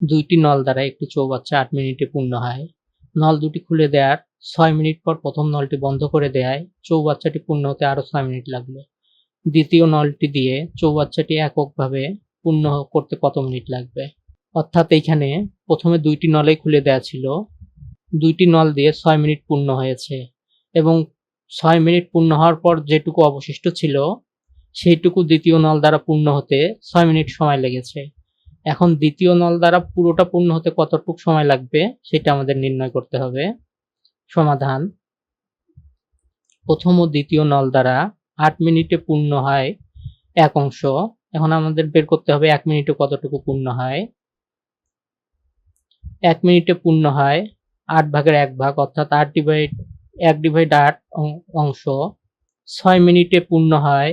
দুইটি নল দ্বারা একটি চৌবাচ্চা আট মিনিটে পূর্ণ হয়। নল দুটি খুলে দেওয়ার ছয় মিনিট পর প্রথম নলটি বন্ধ করে দেয় চৌবাচ্চাটি পূর্ণ হতে আরও ছয় মিনিট লাগল। দ্বিতীয় নলটি দিয়ে চৌবাচ্চাটি এককভাবে পূর্ণ করতে কত মিনিট লাগবে? অর্থাৎ এইখানে প্রথমে দুইটি নলেই খুলে দেওয়া ছিল। দুইটি নল দিয়ে ছয় মিনিট পূর্ণ হয়েছে এবং ছয় মিনিট পূর্ণ হওয়ার পর যেটুকু অবশিষ্ট ছিল, সেইটুকু দ্বিতীয় নল দ্বারা পূর্ণ হতে ছয় মিনিট সময় লেগেছে। এখন দ্বিতীয় নল দ্বারা পুরোটা পূর্ণ হতে কতটুকু সময় লাগবে সেটা আমাদের নির্ণয় করতে হবে। সমাধান। প্রথম ও দ্বিতীয় নল দ্বারা আট মিনিটে পূর্ণ হয় এক অংশ। এখন আমাদের বের করতে হবে এক মিনিটে কতটুকু পূর্ণ হয়। এক মিনিটে পূর্ণ হয় আট ভাগের এক ভাগ, অর্থাৎ আট ডিভাইড এক ডিভাইড আট অংশ। ছয় মিনিটে পূর্ণ হয়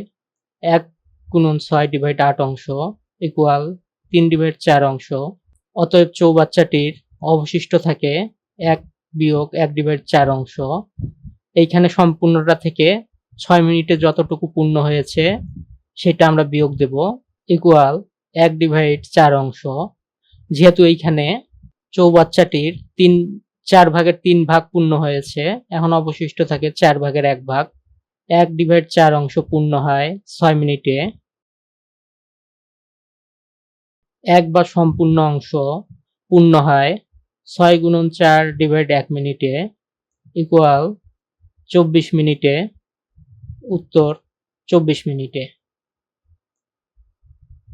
এক গুণন ছয় ডিভাইড আট অংশ ইকুয়াল তিন ডিভাইড চার অংশ। অতএব চৌবাচ্চাটির অবশিষ্ট থাকে এক বিয়োগ এক ডিভাইড চার অংশ। এইখানে সম্পূর্ণটা থেকে ছয় মিনিটে যতটুকু পূর্ণ হয়েছে, সেটা আমরা বিয়োগ দেব। ইকুয়াল এক ডিভাইড চার অংশ। যেহেতু এইখানে চৌবাচ্চাটির তিন, চার ভাগের তিন ভাগ পূর্ণ হয়েছে, এখন অবশিষ্ট থাকে চার ভাগের এক ভাগ। এক ডিভাইড চার অংশ পূর্ণ হয় ছয় মিনিটে। এক বা সম্পূর্ণ অংশ পূর্ণ হয় ছয় গুণন চার ডিভাইড এক মিনিটে ইকুয়াল চব্বিশ মিনিটে উত্তর চব্বিশ মিনিটে।